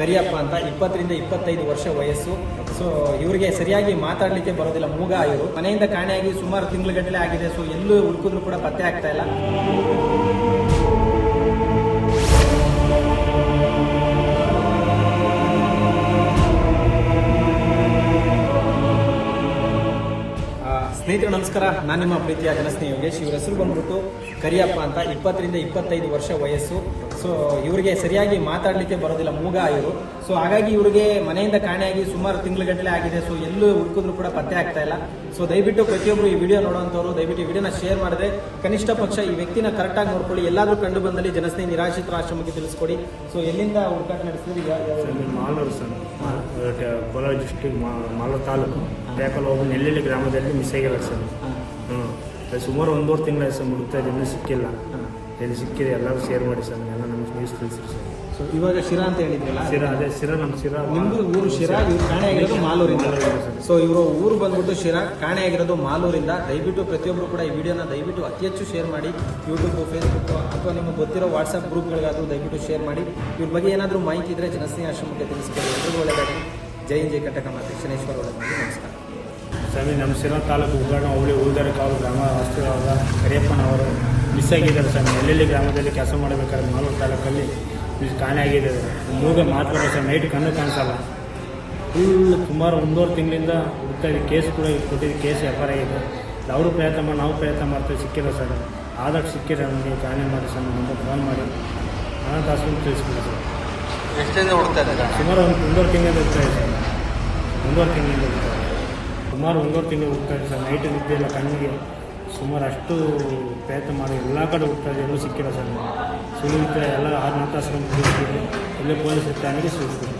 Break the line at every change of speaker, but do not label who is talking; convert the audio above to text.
ಕರಿಯಪ್ಪ ಅಂತ ಇಪ್ಪತ್ತರಿಂದ ಇಪ್ಪತ್ತೈದು ವರ್ಷ ವಯಸ್ಸು. ಸೊ ಇವರಿಗೆ ಸರಿಯಾಗಿ ಮಾತಾಡಲಿಕ್ಕೆ ಬರೋದಿಲ್ಲ, ಮೂಗ ಇವರು. ಮನೆಯಿಂದ ಕಾಣೆಯಾಗಿ ಸುಮಾರು ತಿಂಗಳುಗಟ್ಟಲೆ ಆಗಿದೆ. ಸೊ ಎಲ್ಲೂ ಹುಡುಕಿದ್ರು ಕೂಡ ಪತ್ತೆ ಆಗ್ತಾ ಇಲ್ಲ. ಸ್ನೇಹಿತರು, ನಮಸ್ಕಾರ. ನಾನು ನಿಮ್ಮ ಪ್ರೀತಿಯ ಜನಸ್ನೇಹಿ ಯೋಗೇಶ್. ಇವ್ರ ಹೆಸರು ಬಂದ್ಬಿಟ್ಟು ಕರಿಯಪ್ಪ ಅಂತ ಇಪ್ಪತ್ತರಿಂದ ಇಪ್ಪತ್ತೈದು ವರ್ಷ ವಯಸ್ಸು. ಸೊ ಇವರಿಗೆ ಸರಿಯಾಗಿ ಮಾತಾಡಲಿಕ್ಕೆ ಬರೋದಿಲ್ಲ ಮೂಗ ಇವರು. ಸೊ ಹಾಗಾಗಿ ಇವರಿಗೆ ಮನೆಯಿಂದ ಕಾಣೆಯಾಗಿ ಸುಮಾರು ತಿಂಗಳುಗಟ್ಟಲೆ ಆಗಿದೆ. ಸೊ ಎಲ್ಲೂ ಹುಡುಕಿದ್ರು ಕೂಡ ಪತ್ತೆ ಆಗ್ತಾ ಇಲ್ಲ. ಸೊ ದಯವಿಟ್ಟು ಪ್ರತಿಯೊಬ್ಬರು ಈ ವಿಡಿಯೋ ನೋಡುವಂಥವ್ರು ದಯವಿಟ್ಟು ಈ ವಿಡಿಯೋನ ಶೇರ್ ಮಾಡಿದ್ರೆ ಕನಿಷ್ಠ ಪಕ್ಷ ಈ ವ್ಯಕ್ತಿನ ಕರೆಕ್ಟಾಗಿ ನೋಡ್ಕೊಳ್ಳಿ. ಎಲ್ಲಾದರೂ ಕಂಡು ಬಂದಲ್ಲಿ ಜನಸ್ನೇಹಿ ನಿರಾಶ್ರಿತರ ಆಶ್ರಮಕ್ಕೆ ತಿಳಿಸ್ಕೊಡಿ. ಸೊ ಎಲ್ಲಿಂದ ಹುಡುಕಾಟ ನಡೆಸಿದ್ರಿ?
ಕೋಲಾರ ಡಿಸ್ಟಿಕ್ ಮಾಲೂರು ತಾಲೂಕು ಯಾಕಲ್ಲ ಹೋಗಿ ನೆಲ್ಲೆಳ್ಳಿ ಗ್ರಾಮದಲ್ಲಿ ಮಿಸ್ ಆಗಿದ್ದಾರೆ ಸರ್
ಹಾ,
ಹ್ಞೂ ಅದು ಸುಮಾರು ಒಂದೂವರೆ ತಿಂಗಳ ಸರ್ ಹುಡುಕ್ತಾ ಇದೆ ಸಿಕ್ಕಿಲ್ಲ.
ಇಲ್ಲಿ
ಎಲ್ಲಿ ಸಿಕ್ಕಿದೆ ಎಲ್ಲರೂ ಶೇರ್ ಮಾಡಿ ಸರ್ ಎಲ್ಲ ನಮ್ಮ ನ್ಯೂಸ್ ತಿಳಿಸಿರಿ ಸರ್.
ಸೊ ಇವಾಗ ಶಿರಾ ಅಂತ ಹೇಳಿದ್ರಲ್ಲ?
ಶಿರಾ ಅದೇ ಶಿರಾ ನಮ್ಮ ಶಿರಾ
ನಿಮ್ಮದು ಊರು ಶಿರಾ ಇವ್ರು ಕಾಣೆಯಾಗಿರೋದು ಮಾಲೂರಿಂದ.
ಮಾಲೂರಿಂದ ಸರ್.
ಸೊ ಇವರು ಊರು ಬಂದ್ಬಿಟ್ಟು ಶಿರಾ ಕಾಣೆಯಾಗಿರೋದು ಮಾಲೂರಿಂದ. ದಯವಿಟ್ಟು ಪ್ರತಿಯೊಬ್ಬರು ಕೂಡ ಈ ವಿಡಿಯೋನ ದಯವಿಟ್ಟು ಅತಿ ಹೆಚ್ಚು ಶೇರ್ ಮಾಡಿ. ಯೂಟ್ಯೂಬು ಫೇಸ್ಬುಕ್ ಅಥವಾ ನಿಮಗೆ ಗೊತ್ತಿರೋ ವಾಟ್ಸಪ್ ಗ್ರೂಪ್ಗಳಿಗಾದರೂ ದಯವಿಟ್ಟು ಶೇರ್ ಮಾಡಿ. ಇವ್ರ ಬಗ್ಗೆ ಏನಾದರೂ ಮಾಹಿತಿ ಇದ್ದರೆ ಜನಸ್ನೇಹಿ ಆಶ್ರಮಕ್ಕೆ ತಿಳಿಸ್ಕೊಳ್ಳಿ. ಎಲ್ಲರಿಗೂ ಒಳ್ಳೆಯದಾಗಿ ಜೈ ಜೈ ಕಟಕ ಮಾತೆ ಶನೇಶ್ವರ ನಮಸ್ಕಾರ.
ಸ್ವಾಮಿ ನಮ್ಮ ಸಿರೋ ತಾಲೂಕು ಉಗ್ರಾಣ ಹೋಬಳಿ ಉಳ್ದಾರ ಕಾವು ಗ್ರಾಮ ವಾಸ್ತವ್ಯವಾದ ಕರಿಯಪ್ಪನವರು ಮಿಸ್ ಆಗಿದ್ದಾರೆ ಸರ್ ಎಲ್ಲೆಲ್ಲಿ ಗ್ರಾಮದಲ್ಲಿ ಕೆಲಸ ಮಾಡಬೇಕಾದ್ರೆ ಮಾಲೂರು ತಾಲೂಕಲ್ಲಿ ಮಿಸ್ ಕಾಣೆ ಆಗಿದ್ದಾರೆ ಮೂಗ ಮಾತಾಡೋ ಸರ್ ನೈಟ್ ಕಣ್ಣು ಕಾಣಿಸಲ್ಲ. ಫುಲ್ ಸುಮಾರು ಒಂದೂವರೆ ತಿಂಗಳಿಂದ ಹುಡ್ತಾ ಕೇಸ್ ಕೂಡ ಕೊಟ್ಟಿದ್ದು ಕೇಸ್ ಎಫ್ ಆರ್ ಆಗಿದೆ. ಅವರು ಪ್ರಯತ್ನ ಮಾಡಿ ನಾವು ಪ್ರಯತ್ನ ಮಾಡ್ತೀವಿ ಸಿಕ್ಕಿಲ್ಲ ಸರ್ ಆದಷ್ಟು ಸಿಕ್ಕಿಲ್ಲ ನಮಗೆ ಕಾಣೆ ಮಾಡಿ ಸರ್ ನಮಗೆ ಫೋನ್ ಮಾಡಿ. ಅನಾಥ ಆಶ್ರಮ ತಿಳಿಸ್ಬಿಡಿ ಸರ್
ಎಷ್ಟಿಂದ ಹುಡ್ತಾ ಇದೆ
ಸುಮಾರು ಒಂದು ಒಂದೂವರೆ ತಿಂಗಳಿಂದ ಹೋಗ್ತಾ ಇದೆ ಸರ್ ಒಂದೂವರೆ ತಿಂಗಳಿಂದ ಸುಮಾರು ಒಂದೂವರೆ ತಿಂಗಳು ಹೋಗ್ತಾ ಇದೆ ಸರ್. ನೈಟ್ ನಿದ್ದೆ ಇಲ್ಲ ಕಣ್ಣಿಗೆ ಸುಮಾರು ಅಷ್ಟು ಪ್ರಯತ್ನ ಮಾಡಿ ಎಲ್ಲ ಕಡೆ ಹೋಗ್ತಾ ಇದೆ ಎಲ್ಲೂ ಸಿಕ್ಕಿಲ್ಲ ಸರ್. ಸುಳಿಯುತ್ತೆ ಎಲ್ಲ ಆರು ನಾಲ್ಕು ಆಶ್ರಮ ಇಲ್ಲೇ ಪೊಲೀಸ್ ಠಾಣೆಗೆ ಸಿಗ್ತೀವಿ